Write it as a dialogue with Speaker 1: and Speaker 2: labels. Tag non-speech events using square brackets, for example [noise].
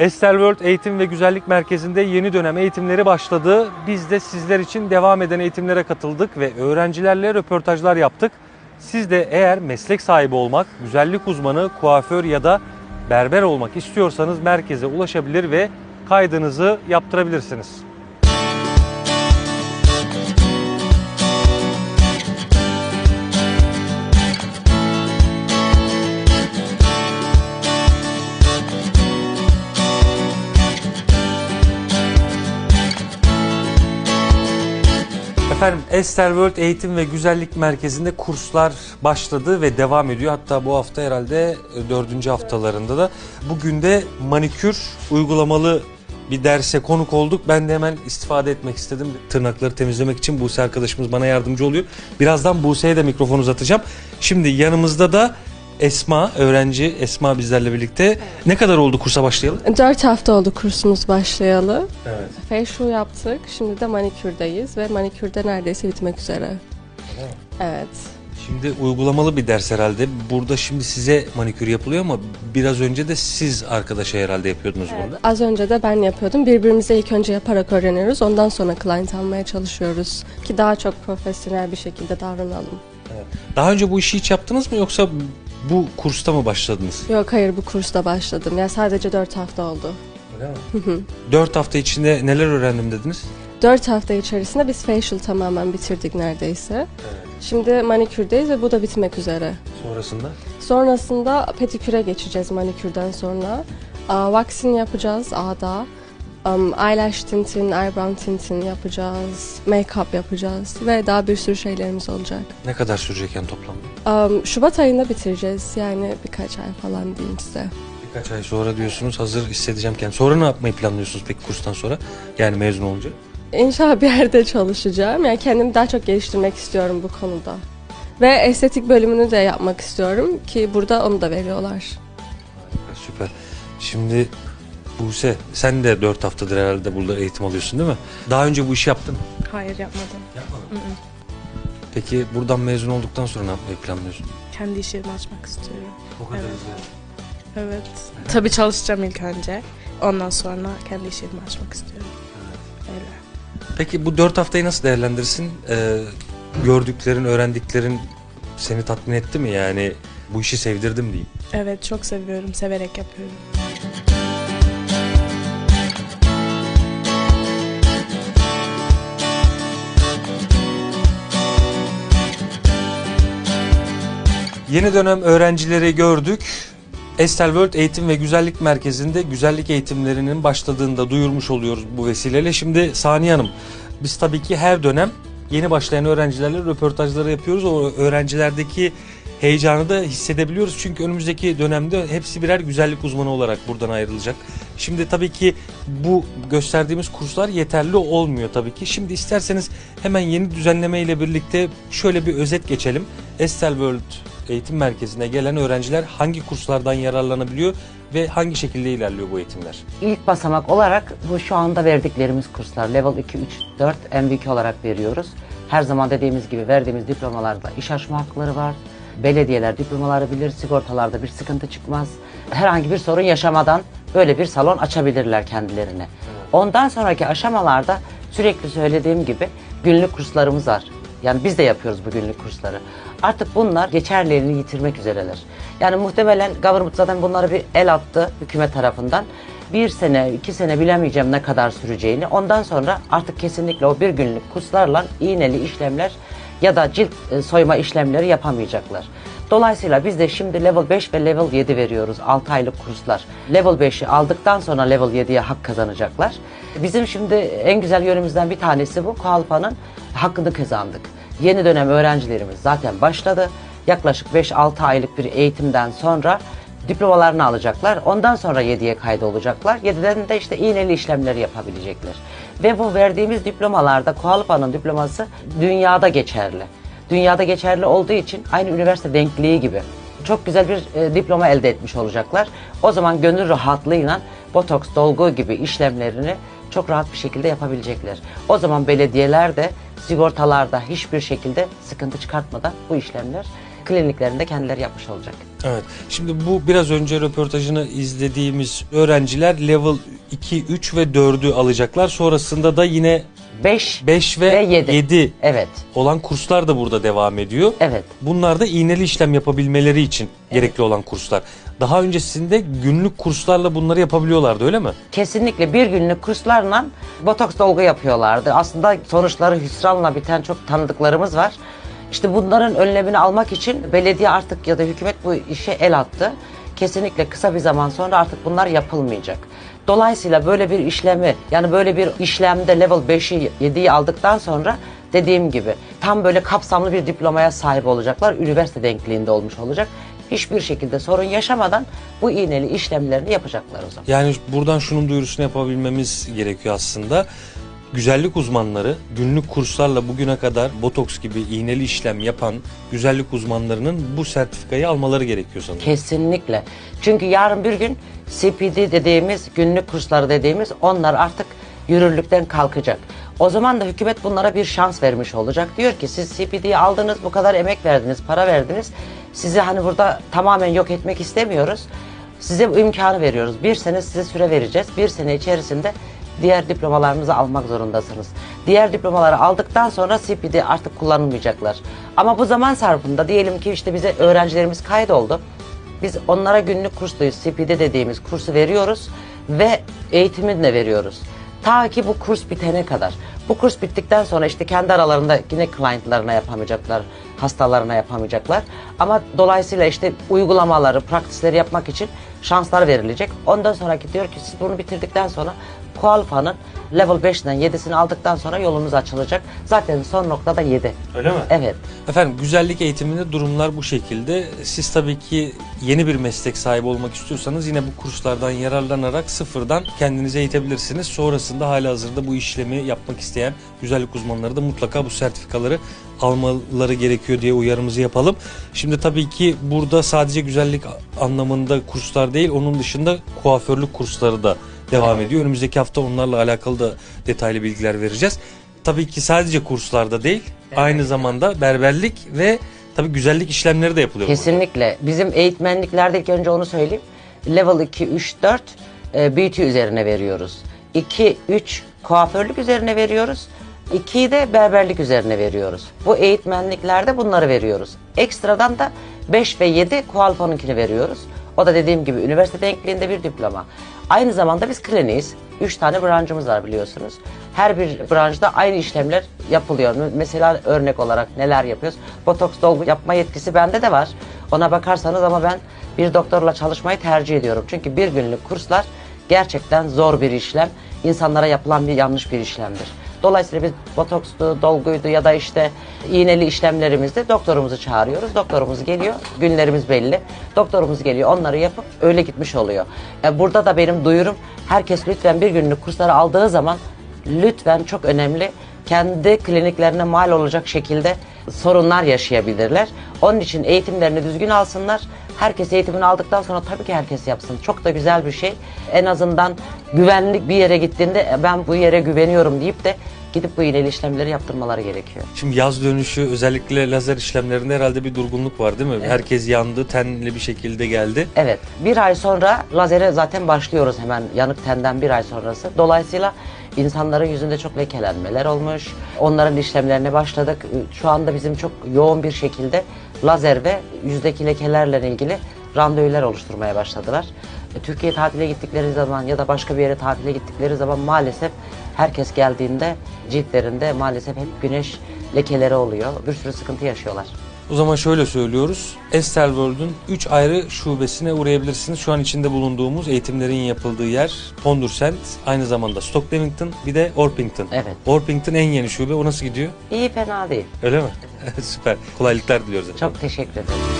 Speaker 1: Estel World Eğitim ve Güzellik Merkezi'nde yeni dönem eğitimleri başladı. Biz de sizler için devam eden eğitimlere katıldık ve öğrencilerle röportajlar yaptık. Siz de eğer meslek sahibi olmak, güzellik uzmanı, kuaför ya da berber olmak istiyorsanız merkeze ulaşabilir ve kaydınızı yaptırabilirsiniz. Efendim Ester World Eğitim ve Güzellik Merkezi'nde kurslar başladı ve devam ediyor. Hatta bu hafta herhalde e, dördüncü haftalarında da. Bugün de manikür uygulamalı bir derse konuk olduk. Ben de hemen istifade etmek istedim. Tırnakları temizlemek için Buse arkadaşımız bana yardımcı oluyor. Birazdan Buse'ye de mikrofon uzatacağım. Şimdi yanımızda da Esma, öğrenci Esma bizlerle birlikte. Ne kadar oldu kursa başlayalı?
Speaker 2: 4 hafta oldu kursumuz başlayalı.
Speaker 1: Evet.
Speaker 2: Facial yaptık. Şimdi de manikürdeyiz ve manikürde neredeyse bitmek üzere. Evet.
Speaker 1: Şimdi uygulamalı bir ders herhalde. Burada şimdi size manikür yapılıyor ama biraz önce de siz arkadaşa herhalde yapıyordunuz bunu.
Speaker 2: Az önce de ben yapıyordum. Birbirimize ilk önce yaparak öğreniyoruz. Ondan sonra client almaya çalışıyoruz. Ki daha çok profesyonel bir şekilde davranalım.
Speaker 1: Daha önce bu işi hiç yaptınız mı yoksa bu kursta mı başladınız?
Speaker 2: Yok hayır bu kursta başladım. Ya sadece 4 hafta oldu.
Speaker 1: Öyle mi? 4 hafta içinde neler öğrendim dediniz?
Speaker 2: 4 hafta içerisinde biz facial tamamen bitirdik neredeyse. Şimdi manikürdeyiz ve bu da bitmek üzere.
Speaker 1: Sonrasında?
Speaker 2: Sonrasında pediküre geçeceğiz manikürden sonra. Waxing yapacağız ağda. Um, eyelash tintin, eyebrow tintin yapacağız. Make-up yapacağız ve daha bir sürü şeylerimiz olacak.
Speaker 1: Ne kadar sürecek yani toplamda?
Speaker 2: Um, Şubat ayında bitireceğiz. Yani birkaç ay falan diyeyim size.
Speaker 1: Birkaç ay sonra diyorsunuz hazır hissedeceğim kendimi. Sonra ne yapmayı planlıyorsunuz peki kurstan sonra? Yani mezun olunca?
Speaker 2: İnşallah bir yerde çalışacağım. Yani kendimi daha çok geliştirmek istiyorum bu konuda. Ve estetik bölümünü de yapmak istiyorum ki burada onu da veriyorlar.
Speaker 1: Harika, Süper. Şimdi Buse sen de 4 haftadır herhalde burada eğitim alıyorsun değil mi? Daha önce bu işi yaptın mı?
Speaker 3: Hayır yapmadım.
Speaker 1: Yapmadım. Peki buradan mezun olduktan sonra ne yapmayı planlıyorsun?
Speaker 3: Kendi işimi açmak istiyorum.
Speaker 1: O kadar
Speaker 3: Evet.
Speaker 1: güzel.
Speaker 3: Evet. Tabii çalışacağım ilk önce. Ondan sonra kendi işimi açmak istiyorum. Öyle.
Speaker 1: Peki bu 4 haftayı nasıl değerlendirirsin? Ee, gördüklerin, öğrendiklerin seni tatmin etti mi? Yani bu işi sevdirdim diyeyim.
Speaker 3: Evet çok seviyorum. Severek yapıyorum.
Speaker 1: Yeni dönem öğrencileri gördük. Estel World Eğitim ve Güzellik Merkezi'nde güzellik eğitimlerinin başladığını da duyurmuş oluyoruz bu vesileyle. Şimdi Saniye Hanım, biz tabii ki her dönem yeni başlayan öğrencilerle röportajları yapıyoruz. O öğrencilerdeki heyecanı da hissedebiliyoruz. Çünkü önümüzdeki dönemde hepsi birer güzellik uzmanı olarak buradan ayrılacak. Şimdi tabii ki bu gösterdiğimiz kurslar yeterli olmuyor tabii ki. Şimdi isterseniz hemen yeni düzenleme ile birlikte şöyle bir özet geçelim. Estel World Eğitim Merkezi'ne gelen öğrenciler hangi kurslardan yararlanabiliyor ve hangi şekilde ilerliyor bu eğitimler?
Speaker 4: İlk basamak olarak bu şu anda verdiklerimiz kurslar. Level 2, 3, 4 MVK olarak veriyoruz. Her zaman dediğimiz gibi verdiğimiz diplomalarda iş açma hakları var. Belediyeler diplomaları bilir, sigortalarda bir sıkıntı çıkmaz. Herhangi bir sorun yaşamadan böyle bir salon açabilirler kendilerine. Ondan sonraki aşamalarda sürekli söylediğim gibi günlük kurslarımız var. Yani biz de yapıyoruz bu günlük kursları. Artık bunlar geçerliliğini yitirmek üzereler. Yani muhtemelen government zaten bunları bir el attı hükümet tarafından. Bir sene, iki sene bilemeyeceğim ne kadar süreceğini. Ondan sonra artık kesinlikle o bir günlük kurslarla iğneli işlemler ya da cilt e, soyma işlemleri yapamayacaklar. Dolayısıyla biz de şimdi level 5 ve level 7 veriyoruz 6 aylık kurslar. Level 5'i aldıktan sonra level 7'ye hak kazanacaklar. Bizim şimdi en güzel yönümüzden bir tanesi bu. Kualpa'nın hakkını kazandık. Yeni dönem öğrencilerimiz zaten başladı. Yaklaşık 5-6 aylık bir eğitimden sonra diplomalarını alacaklar. Ondan sonra 7'ye kaydolacaklar. 7'den de işte iğneli işlemleri yapabilecekler. Ve bu verdiğimiz diplomalarda Kualpa'nın diploması dünyada geçerli. Dünyada geçerli olduğu için aynı üniversite denkliği gibi çok güzel bir e, diploma elde etmiş olacaklar. O zaman gönül rahatlığıyla botoks, dolgu gibi işlemlerini çok rahat bir şekilde yapabilecekler. O zaman belediyeler de sigortalarda hiçbir şekilde sıkıntı çıkartmadan bu işlemler kliniklerinde kendileri yapmış olacak.
Speaker 1: Evet. Şimdi bu biraz önce röportajını izlediğimiz öğrenciler level 2, 3 ve 4'ü alacaklar. Sonrasında da yine
Speaker 4: 5
Speaker 1: 5 ve,
Speaker 4: Ve yedi.
Speaker 1: 7
Speaker 4: evet
Speaker 1: olan kurslar da burada devam ediyor.
Speaker 4: evet
Speaker 1: Bunlar da iğneli işlem yapabilmeleri için gerekli olan kurslar. Daha öncesinde günlük kurslarla bunları yapabiliyorlardı öyle mi?
Speaker 4: kesinlikle bir günlük kurslarla botoks dolgu yapıyorlardı. Aslında sonuçları hüsranla biten çok tanıdıklarımız var. İşte bunların önlemini almak için belediye artık ya da hükümet bu işe el attı. Kesinlikle kısa bir zaman sonra artık bunlar yapılmayacak. Dolayısıyla böyle bir işlemi yani böyle bir işlemde level 5'i 7'yi aldıktan sonra dediğim gibi tam böyle kapsamlı bir diplomaya sahip olacaklar. Üniversite denkliğinde olmuş olacak. Hiçbir şekilde sorun yaşamadan bu iğneli işlemlerini yapacaklar o zaman.
Speaker 1: Yani buradan şunun duyurusunu yapabilmemiz gerekiyor aslında. Güzellik uzmanları günlük kurslarla bugüne kadar botoks gibi iğneli işlem yapan güzellik uzmanlarının bu sertifikayı almaları gerekiyor sanırım.
Speaker 4: Kesinlikle. Çünkü yarın bir gün CPD dediğimiz günlük kursları dediğimiz onlar artık yürürlükten kalkacak. O zaman da hükümet bunlara bir şans vermiş olacak. Diyor ki siz CPD'yi aldınız, bu kadar emek verdiniz, para verdiniz. Sizi hani burada tamamen yok etmek istemiyoruz. Size bu imkanı veriyoruz. Bir sene size süre vereceğiz. Bir sene içerisinde diğer diplomalarınızı almak zorundasınız. Diğer diplomaları aldıktan sonra CPD artık kullanılmayacaklar. Ama bu zaman sarfında diyelim ki işte bize öğrencilerimiz kaydoldu. Biz onlara günlük kursluyuz. CPD dediğimiz kursu veriyoruz ve eğitimini de veriyoruz. Ta ki bu kurs bitene kadar. Bu kurs bittikten sonra işte kendi aralarında yine clientlarına yapamayacaklar, hastalarına yapamayacaklar. Ama dolayısıyla işte uygulamaları, praktisleri yapmak için şanslar verilecek. Ondan sonraki diyor ki siz bunu bitirdikten sonra Kualfa'nın level 5'den 7'sini aldıktan sonra yolunuz açılacak. Zaten son noktada 7.
Speaker 1: Öyle mi?
Speaker 4: Evet.
Speaker 1: Efendim güzellik eğitiminde durumlar bu şekilde. Siz tabii ki yeni bir meslek sahibi olmak istiyorsanız yine bu kurslardan yararlanarak sıfırdan kendinizi eğitebilirsiniz. Sonrasında halihazırda bu işlemi yapmak isteyen güzellik uzmanları da mutlaka bu sertifikaları almaları gerekiyor diye uyarımızı yapalım. Şimdi tabii ki burada sadece güzellik anlamında kurslar değil, onun dışında kuaförlük kursları da devam ediyor. Önümüzdeki hafta onlarla alakalı da detaylı bilgiler vereceğiz. Tabii ki sadece kurslarda değil, aynı zamanda berberlik ve tabii güzellik işlemleri de yapılıyor. burada.
Speaker 4: Kesinlikle. Bizim eğitmenliklerde ilk önce onu söyleyeyim. Level 2, 3, 4 e, beauty üzerine veriyoruz. 2, 3 kuaförlük üzerine veriyoruz. 2'yi de berberlik üzerine veriyoruz. Bu eğitmenliklerde bunları veriyoruz. Ekstradan da 5 ve 7 kualfon'unkini veriyoruz. O da dediğim gibi üniversite denkliğinde bir diploma. Aynı zamanda biz kliniğiz. 3 tane branşımız var biliyorsunuz. Her bir branşta aynı işlemler yapılıyor. Mesela örnek olarak neler yapıyoruz? Botoks dolgu yapma yetkisi bende de var. Ona bakarsanız ama ben bir doktorla çalışmayı tercih ediyorum. Çünkü bir günlük kurslar gerçekten zor bir işlem. İnsanlara yapılan bir yanlış bir işlemdir. Dolayısıyla biz botokstu, dolguydu ya da işte iğneli işlemlerimizde doktorumuzu çağırıyoruz. Doktorumuz geliyor, günlerimiz belli. Doktorumuz geliyor, onları yapıp öyle gitmiş oluyor. E, burada da benim duyurum, herkes lütfen bir günlük kursları aldığı zaman lütfen çok önemli kendi kliniklerine mal olacak şekilde sorunlar yaşayabilirler. Onun için eğitimlerini düzgün alsınlar. Herkes eğitimini aldıktan sonra tabii ki herkes yapsın. Çok da güzel bir şey. En azından güvenlik bir yere gittiğinde "E, ben bu yere güveniyorum deyip de gidip bu iğneli işlemleri yaptırmaları gerekiyor.
Speaker 1: Şimdi yaz dönüşü özellikle lazer işlemlerinde herhalde bir durgunluk var değil mi? Herkes yandı, tenli bir şekilde geldi.
Speaker 4: Evet. Bir ay sonra lazere zaten başlıyoruz hemen yanık tenden bir ay sonrası. Dolayısıyla insanların yüzünde çok lekelenmeler olmuş. Onların işlemlerine başladık. Şu anda bizim çok yoğun bir şekilde lazer ve yüzdeki lekelerle ilgili randevular oluşturmaya başladılar. E, Türkiye tatile gittikleri zaman ya da başka bir yere tatile gittikleri zaman maalesef herkes geldiğinde ciltlerinde maalesef hep güneş lekeleri oluyor. Bir sürü sıkıntı yaşıyorlar.
Speaker 1: O zaman şöyle söylüyoruz. Estel World'un 3 ayrı şubesine uğrayabilirsiniz. Şu an içinde bulunduğumuz eğitimlerin yapıldığı yer Pondursent, aynı zamanda Stock Newington bir de Orpington.
Speaker 4: Evet.
Speaker 1: Orpington en yeni şube. O nasıl gidiyor?
Speaker 4: İyi fena değil.
Speaker 1: Öyle mi? [laughs] Süper. Kolaylıklar diliyoruz efendim.
Speaker 4: Çok teşekkür ederim.